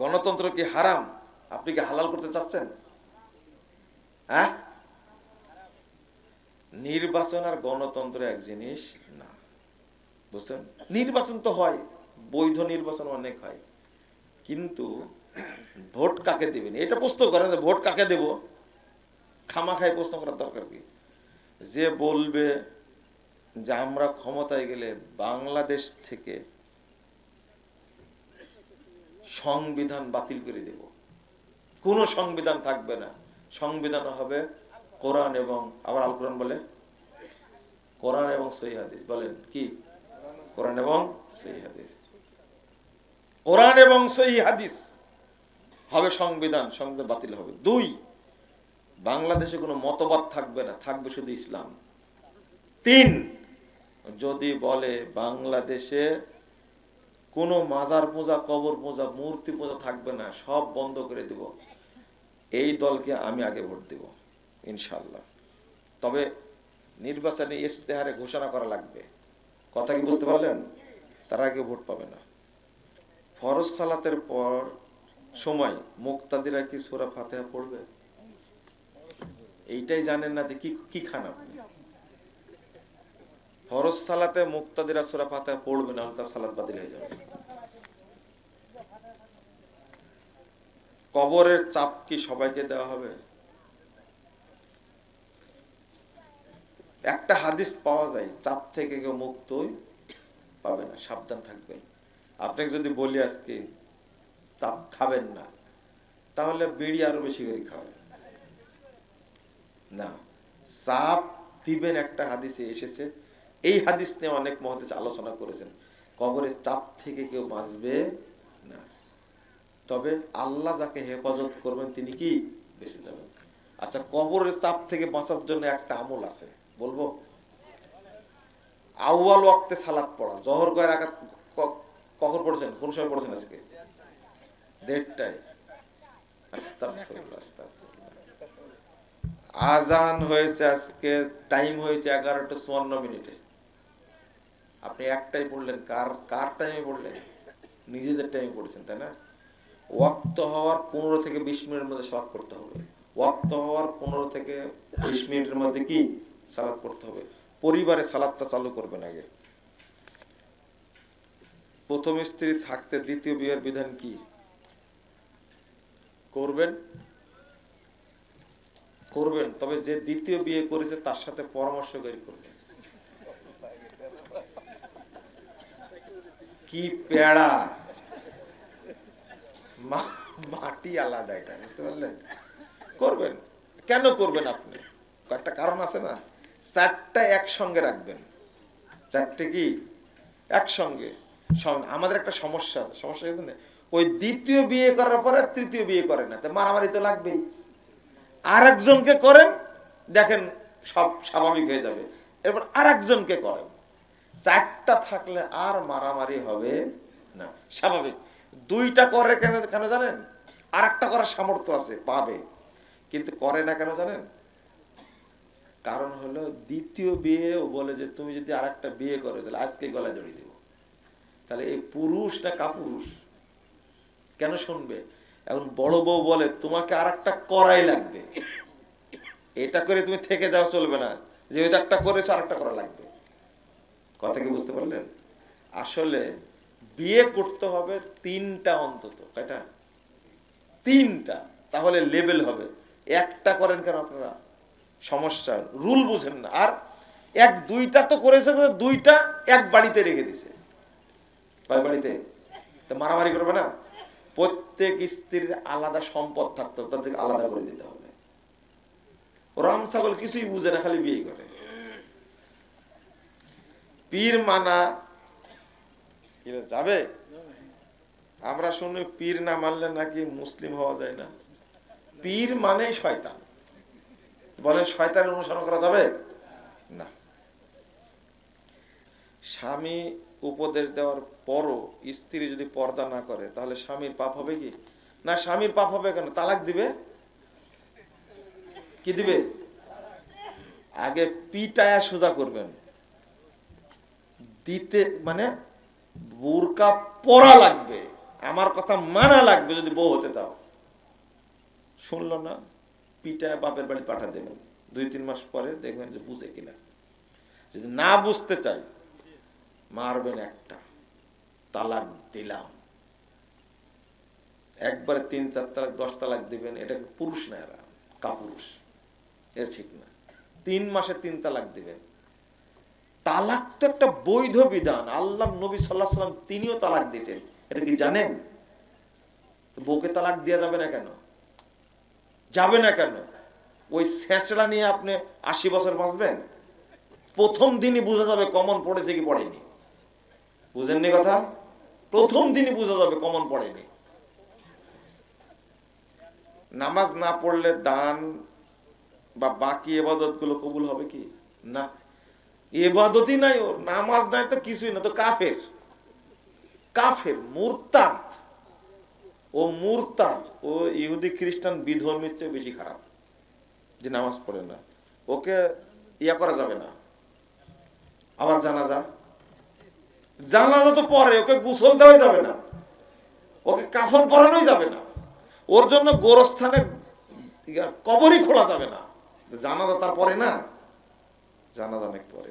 গণতন্ত্র কি হারাম। আপনি কি হালাল করতে চাচ্ছেন? হ্যাঁ? নির্বাচন আর গণতন্ত্র এক জিনিস, না। বুঝছেন? নির্বাচন তো হয়, বৈধ নির্বাচন অনেক হয়। কিন্তু ভোট কাকে দেবেন? এটা প্রশ্ন করেন ভোট কাকে দেব? খামাখাই প্রশ্ন করার দরকার কি? যে বলবে যে আমরা ক্ষমতায় গেলে বাংলাদেশ থেকে সংবিধান বাতিল করে দেব। কোনো সংবিধান থাকবে না। সংবিধান হবে কোরআন এবং, আবার আল কোরআন বলে? কোরআন এবং সহি হাদিস। বলেন, কি? কোরআন এবং সহি হাদিস। কোরআন এবং হাদিস হবে সংবিধান। সংবিধান বাতিল হবে। দুই, বাংলাদেশে কোনো মতবাদ থাকবে না। থাকবে শুধু ইসলাম। তিন, যদি বলে বাংলাদেশে কোনো মাজার পূজা, কবর পূজা, মূর্তি পূজা থাকবে না, সব বন্ধ করে দেব। এই দলকে আমি আগে ভোট দেব ইনশাল্লাহ তবে নির্বাচনে ইস্তেহারে ঘোষণা করা লাগবে। কথা কি বুঝতে পারলেন? তারা আগে ভোট পাবে না। ফরজ সালাতের পর সময় মুক্তাদিরা কি সুরা ফাতেহা পড়বে? এইটাই জানেন না যে কি কি খান আপনি? ফরজ সালাতে মুক্তাদিরা সুরা ফাতেহা পড়বে না তার সালাত বাতিল হয়ে যাবে। কবরের চাপ কি সবাইকে দেওয়া হবে? একটা হাদিস পাওয়া যায়, চাপ থেকে কেউ মুক্তই পাবে না, সাবধান থাকবেন। আপনাকে যদি বলি আজকে, চাপ খাবেন না, তাহলে বিড়ি আরও বেশি করে খাবেন। না, চাপ দিবেন একটা হাদিসে এসেছে এই হাদিস নিয়ে অনেক মহাদেশ আলোচনা করেছেন। কবরের চাপ থেকে কেউ বাঁচবে না। তবে আল্লাহ যাকে হেফাজত করবেন, তিনি কি? বেঁচে যাবেন। আচ্ছা কবরের চাপ থেকে বাঁচার জন্য একটা আমল আছে। বলব? আউয়াল ওয়াক্তে সালাত পড়া। জহর কয়ের আঘাত কখন পড়েছেন? কোন সময় পড়েছেন আজকে? দেড়টায়। আজান হয়েছে আজকে, টাইম হয়েছে এগারোটা চুয়ান্ন মিনিটে। আপনি একটাই পড়লেন, কার কার টাইমে পড়লেন? নিজেদের টাইমে পড়েছেন, তাই না? ওয়াক্ত হওয়ার পনেরো থেকে বিশ মিনিটের মধ্যে সালাত করতে হবে। ওয়াক্ত হওয়ার পনেরো থেকে বিশ মিনিটের মধ্যে কি? সালাত করতে হবে। পরিবারে সালাদটা চালু করবেন আগে। প্রথম স্ত্রী থাকতে দ্বিতীয় বিয়ের বিধান কি? করবেন? করবেন, তবে যে দ্বিতীয় বিয়ে করেছে তার সাথে পরামর্শ করে করবেন। কি পেড়া মাটি আলাদা এটা, বুঝতে পারলেন? করবেন। কেন করবেন আপনি? একটা কারণ আছে না? চারটা একসঙ্গে রাখবেন। চারটে কি? একসঙ্গে। আমাদের একটা সমস্যা আছে। সমস্যা কি জানেন? ওই দ্বিতীয় বিয়ে করার পরে তৃতীয় বিয়ে করে না। তো মারামারি তো লাগবেই। আর একজনকে করেন, দেখেন সব স্বাভাবিক হয়ে যাবে। এরপর আর একজনকে করেন। চারটা থাকলে আর মারামারি হবে না। স্বাভাবিক। দুইটা করে কেন কেন জানেন? আর একটা করার সামর্থ্য আছে, পাবে। কিন্তু করে না কেন জানেন? কারণ হলো দ্বিতীয় বিয়ে ও বলে যে তুমি যদি আর একটা বিয়ে করো, তাহলে আজকে গলায় জড়িয়ে দেবো। তাহলে এই পুরুষ না কাপুরুষ। কেন শুনবে? এখন বড় বউ বলে, তোমাকে আর একটা করাই লাগবে। এটা করে তুমি থেকে যাও, চলবে না। যেহেতু একটা করেছ আর একটা করা লাগবে। কথা কি বুঝতে পারলেন? আসলে বিয়ে করতে হবে তিনটা অন্তত, কয়টা? তিনটা। তাহলে লেভেল হবে। একটা করেন কেন আপনারা? সমস্যা, রুল বুঝেন না। আর এক, দুইটা তো করেছে দুইটা এক বাড়িতে রেখে দিছে। কয় বাড়িতে? তো মারামারি করবে না? প্রত্যেক স্ত্রীর আলাদা সম্পদ থাকতে হবে তাদেরকে আলাদা করে দিতে হবে। রাম ছাগল কিছুই বুঝে না, খালি বিয়ে করে। পীর মানা যাবে? আমরা শুনি পীর না মানলে নাকি মুসলিম হওয়া যায় না। পীর মানে শয়তান। বলেন শয়তানের অনুসরণ করা যাবে? না। স্বামী উপদেশ দেওয়ার পরও স্ত্রী যদি পর্দা না করে, তাহলে স্বামীর পাপ হবে কি? না, স্বামীর পাপ হবে কেন? তালাক দিবে? কি দিবে? আগে পিটায়া সোজা করবেন। দিতে মানে বোরকা পরা লাগবে। আমার কথা মানা লাগবে যদি বউ হতে চাও। শুনলো না? পিটায় বাপের বাড়ি পাঠা দেবেন দুই, তিন মাস পরে দেখবেন যে বুঝে কিনা। যদি না বুঝতে চাই, মারবেন একটা। তালাক দিলাম। একবারে তিন, চার তালাক, দশ তালাক দিবেন। এটা পুরুষ না এরা? কাপুরুষ। এটা ঠিক না। তিন মাসে তিন তালাক দিবেন। তালাক তো একটা বৈধ বিধান। আল্লাহ নবী সাল্লাহ সাল্লাম তিনিও তালাক দিয়েছেন। এটা কি জানেন? বউকে তালাক দেওয়া যাবে না কেন? যাবে না কেন? ওই শেষড়া নিয়ে আপনি আশি বছর বাঁচবেন? প্রথম দিনই বোঝা যাবে কমন পড়েছে কি পড়েনি। বুঝেননি কথা? প্রথম দিনই বোঝা যাবে কমন পড়েনি। নামাজ না পড়লে দান বা বাকি এবাদতগুলো কবুল হবে কি? না। এবাদতই নাই ওর নামাজ নাই তো কিছুই না, তো কাফের। কাফের, মুরতাদ। ও মুরতাদ, ও ইহুদি খ্রিস্টান বিধর্মীর চেয়ে বেশি খারাপ, যে নামাজ পড়ে না। ওকে ইয়া করা যাবে না। আবার জানাজা। জানাজা তো পরে, ওকে গুসল দেওয়া যাবে না। ওকে কাফন পরানোই যাবে না। ওর জন্য গোরস্থানে কবরই খোলা যাবে না। জানাজা তার পরে না। জানাজা অনেক পরে।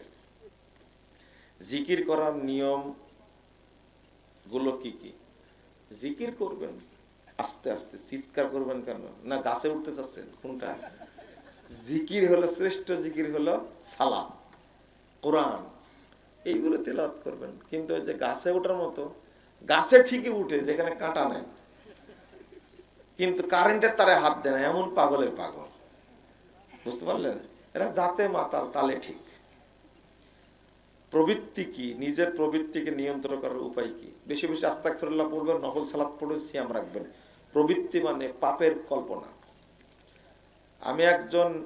জিকির করার নিয়মগুলো কি কি? জিকির করবেন, আস্তে আস্তে। চিৎকার করবেন কেন? না, গাছে উঠতে চাচ্ছেন? কোনটা? জিকির হলো শ্রেষ্ঠ জিকির হলো সালাম কোরআন। এইগুলো তেলাওয়াত করবেন। কিন্তু যে গাছে ওঠার মতো, গাছে ঠিকই উঠে, যেখানে কাঁটা নাই। কিন্তু কারেন্টের তারে হাত দেয় না, এমন পাগলের পাগল। বুঝতে পারলেন? এরা জাতে মাতাল, তালে ঠিক। প্রবৃত্তি কি? নিজের প্রবৃত্তিকে নিয়ন্ত্রণ করার উপায় কি? বেশি বেশি আস্তাক ফেরল্লাহ পড়বেন নকল সালাদ পড়বে সিয়াম রাখবেন। প্রবৃত্তি মানে পাপের কল্পনা। আমি একজন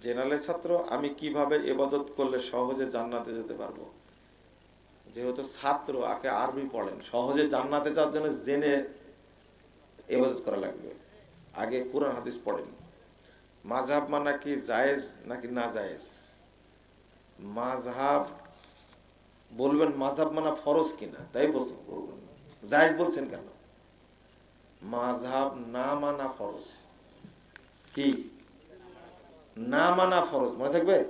জেনারেল ছাত্র, আমি কীভাবে এবাদত করলে সহজে জান্নাতে যেতে পারব? যেহেতু ছাত্র, আগে আরবি পড়েন, সহজে জান্নাতে যাওয়ার জন্য জেনে এবাদত করা লাগবে। আগে কোরআন, হাদিস পড়েন। মাঝহাব মানা কি জায়েজ নাকি না জায়েজ? মাঝহাব বলবেন মাঝহাব মানা ফরজ কিনা? তাই করবেন জায়েজ বলছেন কেন? মাঝহাব না মানা ফরজ। কি? না মানা ফরজ। মনে থাকবে?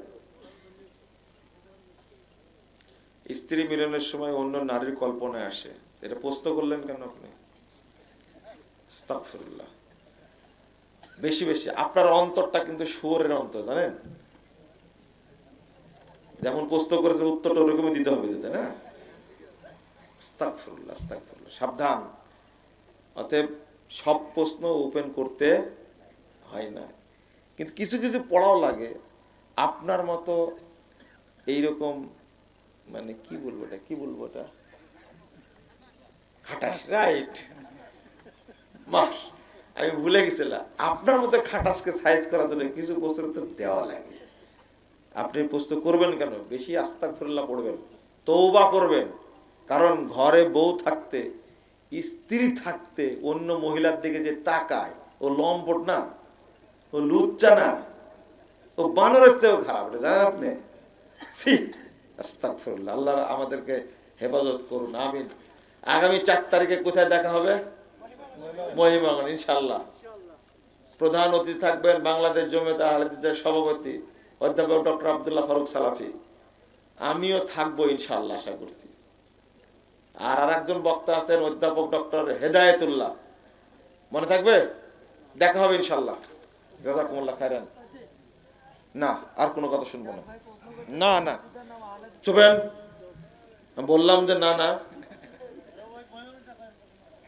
স্ত্রী মিলনের সময় অন্য নারীর কল্পনায় আসে। এটা প্রশ্ন করলেন কেন আপনি? আস্তাগফিরুল্লাহ। বেশি বেশি। আপনার অন্তরটা কিন্তু শুয়োরের অন্তর, জানেন? যেমন প্রশ্ন করেছে, উত্তরটা ওরকমই দিতে হবে তাই না। সাবধান। অতএব সব প্রশ্ন ওপেন করতে হয় না। কিন্তু কিছু কিছু পড়াও লাগে। আপনার মতো এইরকম মানে কি বলব এটা, কি বলব এটা? খাটাস, রাইট। মাস আমি ভুলে গেছিলাম। আপনার মতো খাটাসকে সাইজ করার জন্য কিছু প্রশ্নের উত্তর দেওয়া লাগে। আপনি প্রশ্ন করবেন কেন? বেশি আস্তাক ফিরল্লা পড়বেন তৌবা করবেন। কারণ ঘরে বউ থাকতে, স্ত্রী থাকতে, অন্য মহিলার দিকে যে তাকায়, ও লম্পট না, ও লুচ্চা না, ও বানরের চেয়েও খারাপ জানেন আপনি? আস্তাক আস্তাগফিরুল্লাহ, আল্লাহ আমাদেরকে হেফাজত করুন, আমিন। আগামী চার তারিখে কোথায় দেখা হবে? মহিমাগন ইনশাল্লাহ প্রধান অতিথি থাকবেন বাংলাদেশ জমিয়ত আহলেদিসের সভাপতি অধ্যাপক ডক্টর আবদুল্লাহ ফারুক সালাফি। আমিও থাকব ইনশাল্লাহ আশা করছি। আর আর একজন বক্তা আছেন অধ্যাপক ডক্টর হেদায়েতুল্লাহ। মনে থাকবে? দেখা হবে ইনশাল্লাহ জাজাকুমুল্লাহ খায়রান। না, আর কোনো কথা শুনব না। না না। চুপেন। বললাম যে না না।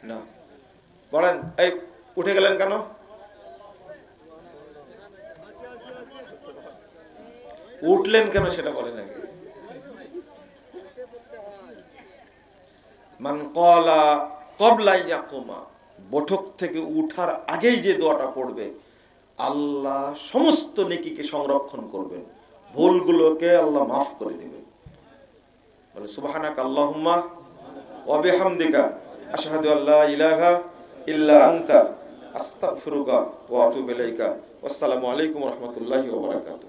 না। বলেন, এই, উঠে গেলেন কেন? উঠলেন কেন সেটা বলেন আগে। মান কলা কবলাই ইয়াকুমা, বঠক থেকে উঠার আগেই যে দোয়াটা পড়বে, আল্লাহ সমস্ত নেকিকে সংরক্ষণ করবেন, ভুলগুলোকে আল্লাহ মাফ করে দিবেন। বলে, সুবহানাক আল্লাহুম্মা ওয়া বিহামদিকা, আশহাদু আল্লা ইলাহা إلا أنت أستغفرك وأتوب إليك. والسلام عليكم ورحمة الله وبركاته.